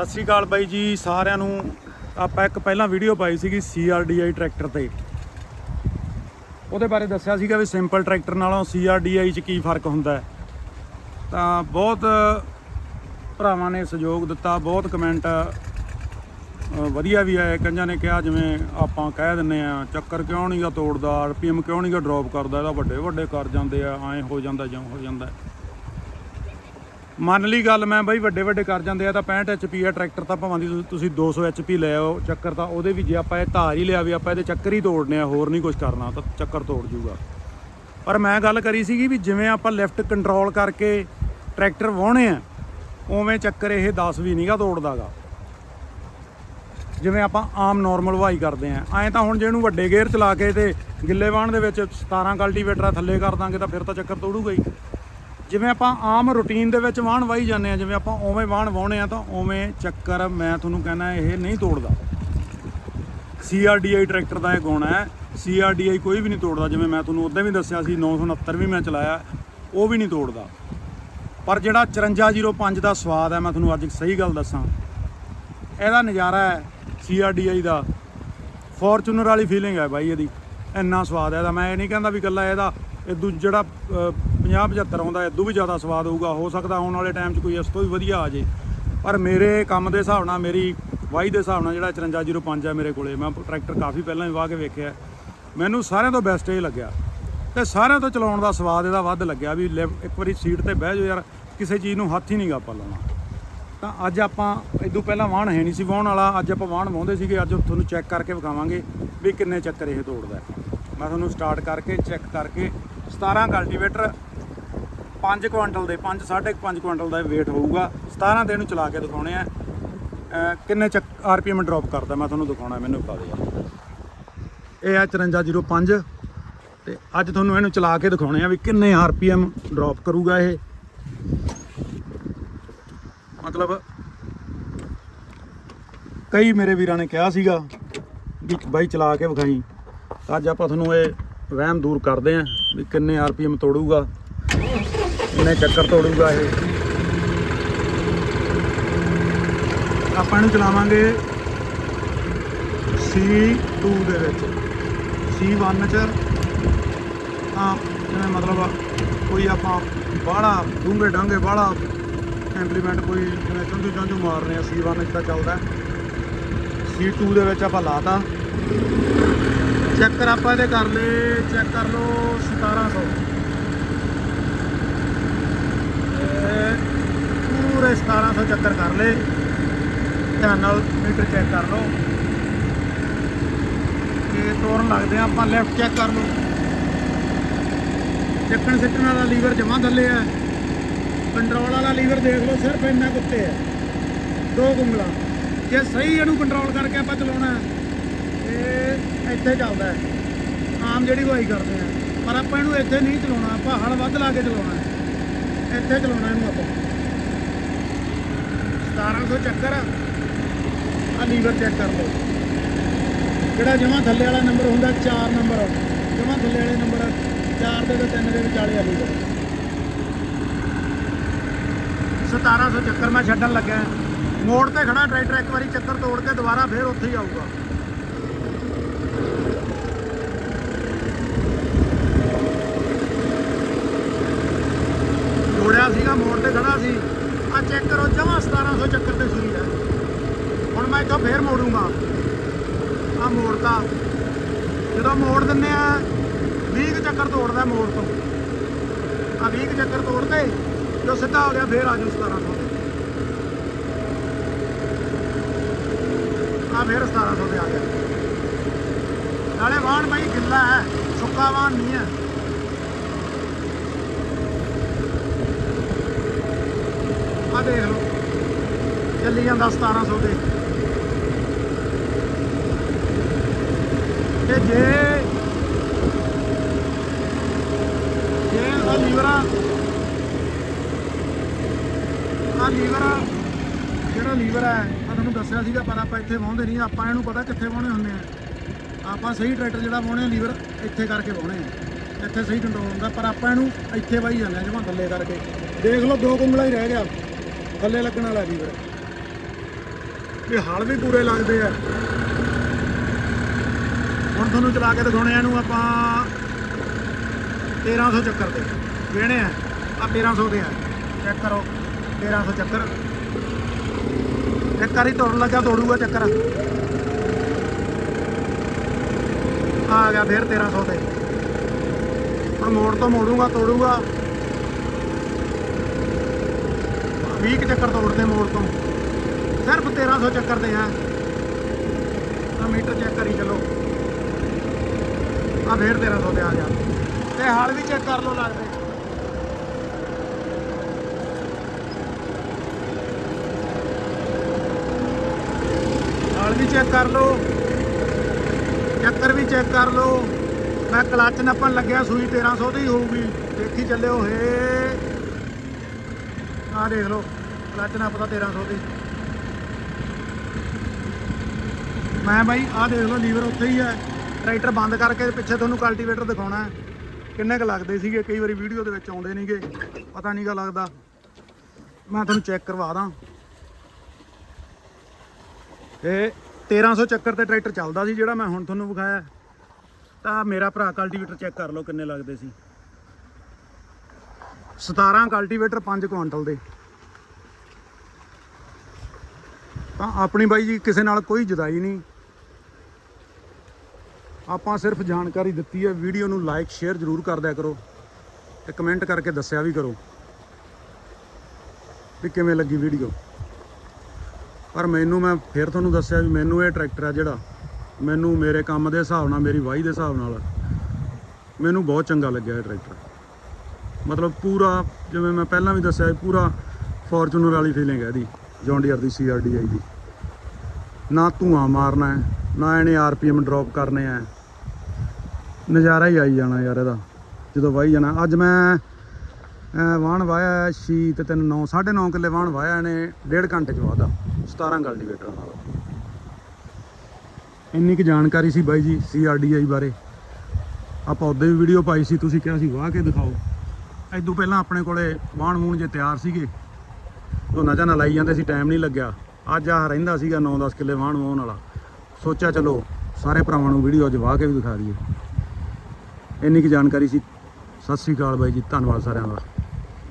ਸਤਿ ਸ੍ਰੀ ਅਕਾਲ ਬਾਈ ਜੀ, ਸਾਰਿਆਂ ਨੂੰ। ਆਪਾਂ ਇੱਕ ਪਹਿਲਾਂ ਵੀਡੀਓ ਪਾਈ ਸੀਗੀ CRDI ਟਰੈਕਟਰ ਤੇ। ਉਹਦੇ ਬਾਰੇ ਦੱਸਿਆ ਸੀਗਾ ਵੀ ਸਿੰਪਲ ਟਰੈਕਟਰ ਨਾਲੋਂ CRDI 'ਚ ਕੀ ਫ਼ਰਕ ਹੁੰਦਾ ਹੈ। ਤਾਂ ਬਹੁਤ ਭਰਾਵਾਂ ਨੇ ਸਹਿਯੋਗ ਦਿੱਤਾ, ਬਹੁਤ ਕਮੈਂਟ ਵਧੀਆ ਵੀ ਆਏ। ਕਈਆਂ ਨੇ ਕਿਹਾ ਜਿਵੇਂ ਆਪਾਂ ਕਹਿ ਦਿੰਨੇ ਆ ਚੱਕਰ ਕਿਉਂ ਨਹੀਂਗਾ ਤੋੜਦਾ ਆਰਪੀਐਮ ਕਿਉਂ ਨਹੀਂਗਾ ਡ੍ਰੌਪ ਕਰਦਾ, ਇਹਦਾ ਵੱਡੇ ਵੱਡੇ ਕਰ ਜਾਂਦੇ ਆ, ਐਂ ਹੋ ਜਾਂਦਾ ਜਾਂ ਹੋ ਜਾਂਦਾ। ਮੰਨ ਲਈ ਗੱਲ ਮੈਂ ਬਈ ਵੱਡੇ ਵੱਡੇ ਕਰ ਜਾਂਦੇ ਆ ਤਾਂ 65 HP ਆ, ਟਰੈਕਟਰ ਤਾਂ ਭਾਵੇਂ ਦੀ ਤੁ- ਤੁਸੀਂ 200 HP ਲੈ ਆਓ, ਚੱਕਰ ਤਾਂ ਉਹਦੇ ਵੀ ਜੇ ਆਪਾਂ ਇਹ ਧਾਰ ਹੀ ਲਿਆ ਵੀ ਆਪਾਂ ਇਹਦੇ ਚੱਕਰ ਹੀ ਤੋੜਨੇ ਆ, ਹੋਰ ਨਹੀਂ ਕੁਝ ਕਰਨਾ, ਤਾਂ ਚੱਕਰ ਤੋੜ ਜੂਗਾ। ਪਰ ਮੈਂ ਗੱਲ ਕਰੀ ਸੀਗੀ ਵੀ ਜਿਵੇਂ ਆਪਾਂ ਲਿਫਟ ਕੰਟਰੋਲ ਕਰਕੇ ਟਰੈਕਟਰ ਵਾਹੁਣੇ ਆ, ਉਵੇਂ ਚੱਕਰ ਇਹ 10 ਵੀ ਨਹੀਂਗਾ ਤੋੜਦਾਗਾ। ਜਿਵੇਂ ਆਪਾਂ ਆਮ ਨਾਰਮਲ ਵਾਈ ਕਰਦੇ ਆ, ਐਂ ਤਾਂ ਹੁਣ ਜੇ ਇਹਨੂੰ ਵੱਡੇ ਗੇਅਰ ਚਲਾ ਕੇ ਤੇ ਗਿੱਲੇ ਵਾਹਣ ਦੇ ਵਿੱਚ 17 ਕਲਟੀਵੇਟਰ ਥੱਲੇ ਕਰ ਦਾਂਗੇ ਤਾਂ ਫਿਰ ਤਾਂ ਚੱਕਰ ਤੋੜੂਗਾ ਹੀ। ਜਿਵੇਂ ਆਪਾਂ ਆਮ ਰੂਟੀਨ ਦੇ ਵਿੱਚ ਵਾਹਣ ਵਾਈ ਜਾਂਦੇ ਆ ਜਿਵੇਂ ਆਪਾਂ ਉਵੇਂ ਵਾਹਣ ਵਾਹੁਣੇ ਆ ਤਾਂ ਉਵੇਂ ਚੱਕਰ ਮੈਂ ਤੁਹਾਨੂੰ ਕਹਿੰਦਾ ਇਹ ਨਹੀਂ ਤੋੜਦਾ। CRDI ਟਰੈਕਟਰ ਦਾ ਇਹ ਗੁਣ ਹੈ। CRDI ਕੋਈ ਵੀ ਨਹੀਂ ਤੋੜਦਾ, ਜਿਵੇਂ ਮੈਂ ਤੁਹਾਨੂੰ ਉਦੋਂ ਵੀ ਦੱਸਿਆ ਸੀ 969 ਵੀ ਮੈਂ ਚਲਾਇਆ, ਉਹ ਵੀ ਨਹੀਂ ਤੋੜਦਾ। ਪਰ ਜਿਹੜਾ 5405 ਦਾ ਸਵਾਦ ਹੈ, ਮੈਂ ਤੁਹਾਨੂੰ ਅੱਜ ਸਹੀ ਗੱਲ ਦੱਸਾਂ। ਇਹਦਾ ਨਜ਼ਾਰਾ ਹੈ CRDI ਦਾ। ਫੋਰਚੂਨਰ ਵਾਲੀ ਫੀਲਿੰਗ ਹੈ ਬਾਈ ਇਹਦੀ। ਇੰਨਾ ਸਵਾਦ ਹੈ ਇਹਦਾ। ਮੈਂ ਇਹ ਨਹੀਂ ਕਹਿੰਦਾ ਵੀ ਇਕੱਲਾ ਇਹਦਾ ਇਦੂ ਜਿਹੜਾ 50 75 ਆਉਂਦਾ ਇਦੂ ਵੀ ਜ਼ਿਆਦਾ ਸਵਾਦ ਹੋਊਗਾ। ਹੋ ਸਕਦਾ ਆਉਣ ਵਾਲੇ ਟਾਈਮ 'ਚ ਕੋਈ ਇਸ ਤੋਂ ਵੀ ਵਧੀਆ ਆ ਜੇ। ਪਰ ਮੇਰੇ ਕੰਮ ਦੇ ਹਿਸਾਬ ਨਾਲ, ਮੇਰੀ ਵਾਈ ਦੇ ਹਿਸਾਬ ਨਾਲ ਜਿਹੜਾ 5405 ਹੈ ਮੇਰੇ ਕੋਲੇ, ਮੈਂ ਟਰੈਕਟਰ ਕਾਫੀ ਪਹਿਲਾਂ ਹੀ ਵਾਹ ਕੇ ਵੇਖਿਆ। ਮੈਨੂੰ ਸਾਰਿਆਂ ਤੋਂ ਬੈਸਟ ਇਹ ਲੱਗਿਆ। ਤੇ ਸਾਰਿਆਂ ਤੋਂ ਚਲਾਉਣ ਦਾ ਸਵਾਦ ਇਹਦਾ ਵੱਧ ਲੱਗਿਆ ਵੀ ਲਿਫ- ਇੱਕ ਵਾਰੀ ਸੀਟ ਤੇ ਬਹਿ ਜਾਓ ਯਾਰ, ਕਿਸੇ ਚੀਜ਼ ਨੂੰ ਹੱਥ ਹੀ ਨਹੀਂ ਗਾ ਆਪਾਂ ਲਾਉਣਾ ਤਾਂ ਅੱਜ ਆਪਾਂ ਇਦੋਂ ਪਹਿਲਾਂ ਵਾਹਣ ਹੈ ਨਹੀਂ ਸੀ, ਵਾਹਣ ਵਾਲਾ ਅੱਜ ਆਪਾਂ ਵਾਹਣ ਵਾਹੁੰਦੇ ਸੀਗੇ, ਅੱਜ ਤੁਹਾਨੂੰ ਚੈੱਕ ਕਰਕੇ ਵਿਖਾਵਾਂਗੇ ਵੀ ਕਿੰਨੇ ਚੱਕਰ ਇਹ ਤੋੜਦਾ। ਮੈਂ ਤੁਹਾਨੂੰ ਸਟਾਰਟ ਕਰਕੇ ਚੈੱਕ ਕਰਕੇ 17 ਕਲਟੀਵੇਟਰ 5 ਕੁਇੰਟਲ ਦੇ 5 5.5 ਕੁਇੰਟਲ ਦਾ weight ਹੋਊਗਾ। 17 ਦੇ ਇਹਨੂੰ ਚਲਾ ਕੇ ਦਿਖਾਉਣੇ ਆ। ਕਿੰਨੇ ਚੱਕ ਆਰਪੀਐਮ ਡ੍ਰੌਪ ਕਰਦਾ, ਮੈਂ ਤੁਹਾਨੂੰ ਦਿਖਾਉਣਾ, ਮੈਨੂੰ ਪਾ ਦੇ ਯਾਰ। ਇਹ ਆ 5405 ਤੇ ਅੱਜ ਤੁਹਾਨੂੰ ਇਹਨੂੰ ਚਲਾ ਕੇ ਦਿਖਾਉਣੇ ਆ ਵੀ ਕਿੰਨੇ ਆਰਪੀਐਮ ਡ੍ਰੌਪ ਕਰੂਗਾ ਇਹ। ਮਤਲਬ, ਕਈ ਮੇਰੇ ਵੀਰਾਂ ਨੇ ਕਿਹਾ ਸੀਗਾ ਵੀ ਬਾਈ ਚਲਾ ਕੇ ਵਿਖਾਈ। ਅੱਜ ਆਪਾਂ ਤੁਹਾਨੂੰ ਇਹ ਵਹਿਮ ਦੂਰ ਕਰਦੇ ਆਂ ਵੀ ਕਿੰਨੇ ਆਰਪੀਐਮ ਤੋੜੂਗਾ। ਕਿੰਨੇ ਚੱਕਰ ਤੋੜੂਗਾ ਇਹ? ਆਪਾਂ ਇਹਨੂੰ ਚਲਾਵਾਂਗੇ C2 ਦੇ ਵਿੱਚ। C1 ਚ ਤਾਂ ਜਿਵੇਂ ਮਤਲਬ ਕੋਈ ਆਪਾਂ ਬਾਹਲਾ ਡੂੰਘੇ ਡਾਂਗੇ ਬਾਹਲਾ ਇੰਪਲੀਮੈਂਟ ਕੋਈ ਜਿਵੇਂ ਚੁੰਝੂ ਚੁੰਝੂ ਮਾਰਨੇ ਆ C1 ਚ ਤਾਂ ਚੱਲਦਾ। C2 ਦੇ ਵਿੱਚ ਆਪਾਂ ਲਾਤਾ। ਚੈੱਕਰ ਆਪਾਂ ਇਹਦੇ ਕਰ ਲਏ ਚੈੱਕ ਕਰ ਲਓ 1700 100 ਚੱਕਰ ਕਰ ਲਏ ਧਿਆਨ ਨਾਲ ਮੀਟਰ ਚੈੱਕ ਕਰ ਲਓ। ਕਿ ਤੋਰਨ ਲੱਗਦੇ ਆ, ਆਪਾਂ ਲੈਫਟ ਚੈੱਕ ਕਰ ਲਓ। ਚੱਕਣ ਸਿੱਟਣ ਵਾਲਾ ਲੀਵਰ ਜਮਾ ਥੱਲੇ ਆ। ਕੰਟਰੋਲ ਵਾਲਾ ਲੀਵਰ ਦੇਖ ਲਓ, ਸਿਰਫ ਇੰਨਾ ਕੁੱਤੇ ਆ। ਦੋ ਗੁੰਗਲਾ ਜੇ ਸਹੀ ਇਹਨੂੰ ਕੰਟਰੋਲ ਕਰਕੇ ਆਪਾਂ ਚਲਾਉਣਾ ਇਹ ਇੱਥੇ ਚੱਲਦਾ ਆਮ ਜਿਹੜੀ ਵਾਈ ਕਰਦੇ ਆ। ਪਰ ਆਪਾਂ ਇਹਨੂੰ ਇੱਥੇ ਨਹੀਂ ਚਲਾਉਣਾ, ਆਪਾਂ ਹਲ ਵੱਧ ਲਾ ਕੇ ਚਲਾਉਣਾ ਇੱਥੇ ਚਲਾਉਣਾ ਇਹਨੂੰ ਆਪਾਂ। 1700 ਚੱਕਰ ਆ। ਲੀਵਰ ਚੈੱਕ ਕਰ ਲਓ। ਜਿਹੜਾ ਜਮਾ ਥੱਲੇ ਵਾਲਾ ਨੰਬਰ ਹੁੰਦਾ 4 ਨੰਬਰ ਜਮਾ ਥੱਲੇ ਵਾਲੇ ਨੰਬਰ 4 ਦੇ ਤੇ 3 ਦੇ ਵਿਚਾਲੇ ਆ ਲੀਵਰ 1700 ਚੱਕਰ ਮੈਂ ਛੱਡਣ ਲੱਗਾ ਮੋੜ ਤੇ ਖੜਾ, ਟਰੈਕਟਰ ਇੱਕ ਵਾਰੀ ਚੱਕਰ ਤੋੜ ਕੇ ਦੁਬਾਰਾ ਫੇਰ ਉੱਥੇ ਹੀ ਆਊਗਾ ਜੋੜਿਆ ਸੀਗਾ ਮੋੜ ਤੇ ਖੜਾ ਸੀ ਆ ਚੈੱਕ ਕਰੋ ਜਮਾ 1700 ਚੱਕਰ ਤੇ ਸੂਈ ਹੈ ਹੁਣ ਮੈਂ ਇੱਥੋਂ ਫੇਰ ਮੋੜੂੰਗਾ ਆ ਮੋੜਤਾ ਜਦੋਂ ਮੋੜ ਦਿੰਨੇ ਆ 20 ਕੁ ਚੱਕਰ ਤੋੜਦਾ ਮੋੜ ਤੋਂ। ਆ 20 ਕੁ ਚੱਕਰ ਤੋੜਦੇ ਜੋ ਸਿੱਧਾ ਹੋ ਗਿਆ, ਫੇਰ ਆ ਜੂ 1700 ਆ ਫੇਰ 1700 ਤੇ ਆ ਗਿਆ। ਨਾਲੇ ਵਾਹਣ ਬਾਈ ਗਿੱਲਾ ਹੈ, ਸੁੱਕਾ ਵਾਹਣ ਨਹੀਂ ਹੈ। ਆ ਦੇਖ ਲਓ, ਚੱਲੀ ਜਾਂਦਾ 1700 ਤੇ ਤੇ ਜੇ। ਜੇ ਆ ਲੀਵਰ। ਆ ਆਹ ਲੀਵਰ ਜਿਹੜਾ ਲੀਵਰ ਹੈ ਮੈਂ ਤੁਹਾਨੂੰ ਦੱਸਿਆ ਸੀਗਾ, ਪਰ ਆਪਾਂ ਇੱਥੇ ਵਾਹੁੰਦੇ ਨਹੀਂ। ਆਪਾਂ ਇਹਨੂੰ ਪਤਾ ਕਿੱਥੇ ਵਾਹੁਣੇ ਹੁੰਦੇ ਆ। ਆਪਾਂ ਸਹੀ ਟਰੈਕਟਰ ਜਿਹੜਾ ਵਾਹੁਣੇ ਲੀਵਰ ਇੱਥੇ ਕਰਕੇ ਵਾਹੁਣੇ ਆ। ਇੱਥੇ ਸਹੀ ਕੰਟਰੋਲ ਹੁੰਦਾ, ਪਰ ਆਪਾਂ ਇਹਨੂੰ ਇੱਥੇ ਵਾਹੀ ਜਾਂਦੇ ਆ, ਜਮਾਂ ਥੱਲੇ ਕਰਕੇ। ਦੇਖ ਲਓ, ਦੋ ਕੁੰਗਲਾ ਹੀ ਰਹਿ ਗਿਆ। ਥੱਲੇ ਲੱਗਣ ਵਾਲਾ ਲੀਵਰ। ਕਿ ਹਲ ਵੀ ਪੂਰੇ ਲੱਗਦੇ ਆ। ਹੁਣ ਤੁਹਾਨੂੰ ਚਲਾ ਕੇ ਦਿਖਾਉਣੇ ਆ, ਇਹਨੂੰ ਆਪਾਂ 1300 ਚੱਕਰ ਤੇ ਵੇਣੇ ਆ ਆ 1300 ਦੇ ਆ। ਚੈੱਕ ਕਰੋ 1300 ਚੱਕਰ। ਇੱਕ ਵਾਰੀ ਤੋੜਨ ਲੱਗਾ ਤੋੜੂਗਾ ਚੱਕਰ। ਆ ਗਿਆ ਫਿਰ 1300 ਤੇ। ਹੁਣ ਮੋੜ ਤੋਂ ਮੋੜੂਗਾ, ਤੋੜੂਗਾ। 20 ਕੁ ਚੱਕਰ ਤੋੜਦੇ ਮੋੜ ਤੋਂ। ਸਿਰਫ 1300 ਚੱਕਰ ਤੇ ਆ। ਆ ਮੀਟਰ ਚੈੱਕ ਕਰੀ ਚਲੋ। ਆ ਫੇਰ 1300 ਤੇ ਆ ਗਿਆ। ਤੇ ਹਾਲ ਵੀ ਚੈੱਕ ਕਰ ਲਓ ਲੱਗਦੇ। ਹਾਲ ਵੀ ਚੈੱਕ ਕਰ ਲਓ। ਚੱਕਰ ਵੀ ਚੈੱਕ ਕਰ ਲਓ। ਮੈਂ ਕਲੱਚ ਨੱਪਣ ਲੱਗਿਆ, ਸੂਈ 1300 ਦੀ ਹੋਊਗੀ। ਦੇਖੀ ਚੱਲਿਓ, ਹੇ। ਆ ਦੇਖ ਲਓ ਕਲੱਚ ਨੱਪਦਾ 1300 ਦੀ। ਮੈਂ ਬਾਈ ਆ ਦੇਖ ਲਓ ਲੀਵਰ ਉੱਥੇ ਹੀ ਹੈ। ਟਰੈਕਟਰ ਬੰਦ ਕਰਕੇ ਪਿੱਛੇ ਤੁਹਾਨੂੰ ਕਲਟੀਵੇਟਰ ਦਿਖਾਉਣਾ ਕਿੰਨੇ ਕੁ ਲੱਗਦੇ ਸੀਗੇ? ਕਈ ਵਾਰੀ ਵੀਡੀਓ ਦੇ ਵਿੱਚ ਆਉਂਦੇ ਨਹੀਂਗੇ ਪਤਾ ਨਹੀਂਗਾ ਲੱਗਦਾ। ਮੈਂ ਤੁਹਾਨੂੰ ਚੈੱਕ ਕਰਵਾ ਦਾਂ। ਇਹ 1300 ਚੱਕਰ ਤੇ ਟਰੈਕਟਰ ਚੱਲਦਾ ਸੀ, ਜਿਹੜਾ ਮੈਂ ਹੁਣ ਤੁਹਾਨੂੰ ਵਿਖਾਇਆ। ਤਾਂ ਮੇਰਾ ਭਰਾ ਕਲਟੀਵੇਟਰ ਚੈੱਕ ਕਰ ਲਓ ਕਿੰਨੇ ਲੱਗਦੇ ਸੀ। 17 ਕਲਟੀਵੇਟਰ 5 ਕੁਆਂਟਲ ਦੇ। ਤਾਂ ਆਪਣੀ ਬਾਈ ਜੀ, ਕਿਸੇ ਨਾਲ ਕੋਈ ਜੁਦਾਈ ਨਹੀਂ। ਆਪਾਂ ਸਿਰਫ ਜਾਣਕਾਰੀ ਦਿੱਤੀ ਹੈ ਵੀਡੀਓ ਨੂੰ ਲਾਈਕ ਸ਼ੇਅਰ ਜ਼ਰੂਰ ਕਰ ਦਿਆ ਕਰੋ ਤੇ ਕਮੈਂਟ ਕਰਕੇ ਦੱਸਿਆ ਵੀ ਕਰੋ ਵੀ ਕਿਵੇਂ ਲੱਗੀ ਵੀਡੀਓ ਪਰ ਮੈਨੂੰ ਮੈਂ ਫਿਰ ਤੁਹਾਨੂੰ ਦੱਸਿਆ ਵੀ ਮੈਨੂੰ ਇਹ ਟਰੈਕਟਰ ਆ ਜਿਹੜਾ ਮੈਨੂੰ ਮੇਰੇ ਕੰਮ ਦੇ ਹਿਸਾਬ ਨਾਲ ਮੇਰੀ ਵਾਈ ਦੇ ਹਿਸਾਬ ਨਾਲ ਮੈਨੂੰ ਬਹੁਤ ਚੰਗਾ ਲੱਗਿਆ ਇਹ ਟਰੈਕਟਰ ਮਤਲਬ ਪੂਰਾ ਜਿਵੇਂ ਮੈਂ ਪਹਿਲਾਂ ਵੀ ਦੱਸਿਆ ਸੀ, ਪੂਰਾ ਫੋਰਚੂਨਰ ਵਾਲੀ ਫੀਲਿੰਗ ਹੈ ਇਹਦੀ ਜੌਨ ਡੀਅਰ ਦੀ ਆਈ ਦੀ। ਨਾ ਧੂਆਂ ਮਾਰਨਾ ਹੈ ਨਾ ਇਹਨੇ ਆਰਪੀਐਮ ਡ੍ਰੌਪ ਕਰਨੇ ਆ ਨਜ਼ਾਰਾ ਹੀ ਆਈ ਜਾਣਾ ਯਾਰ ਇਹਦਾ ਜਦੋਂ ਵਾਹੀ ਜਾਣਾ। ਅੱਜ ਮੈਂ ਅਹ, ਵਾਹਣ ਵਾਇਆ ਛੀ ਤੇ ਤਿੰਨ 9 9.5 ਕਿੱਲੇ ਵਾਹਣ ਵਾਇਆ ਇਹਨੇ ਡੇਢ ਘੰਟੇ ਚ ਵਾਦਾ 17 ਕਲਟੀਵੇਟਰ ਨਾਲ। ਇੰਨੀ ਕੁ ਜਾਣਕਾਰੀ ਸੀ ਬਾਈ ਜੀ CRDI ਬਾਰੇ। ਆਪਾਂ ਉਹਦੇ ਵੀ ਵੀਡੀਓ ਪਾਈ ਸੀ ਤੁਸੀਂ ਕਿਹਾ ਸੀ ਵਾਹ ਕੇ ਦਿਖਾਓ। ਐਦੋਂ ਪਹਿਲਾਂ ਆਪਣੇ ਕੋਲੇ ਵਾਹਣ ਵੂਣ ਜੇ ਤਿਆਰ ਸੀਗੇ ਝੋਨਾ ਝਾਨਾ ਲਾਈ ਜਾਂਦੇ ਸੀ ਟਾਈਮ ਨਹੀਂ ਲੱਗਿਆ। ਅੱਜ ਆ ਰਹਿੰਦਾ ਸੀਗਾ 9-10 ਕਿੱਲੇ ਵਾਹਣ ਵਾਹੁਣ ਵਾਲਾ। ਸੋਚਿਆ ਚਲੋ ਸਾਰੇ ਭਰਾਵਾਂ ਨੂੰ ਵੀਡੀਓ ਅੱਜ ਵਾਹ ਕੇ ਵੀ ਦਿਖਾ ਦਈਏ। ਇੰਨੀ ਕੁ ਜਾਣਕਾਰੀ ਸੀ। ਸਤਿ ਸ੍ਰੀ ਅਕਾਲ ਬਾਈ ਜੀ ਧੰਨਵਾਦ ਸਾਰਿਆਂ ਦਾ।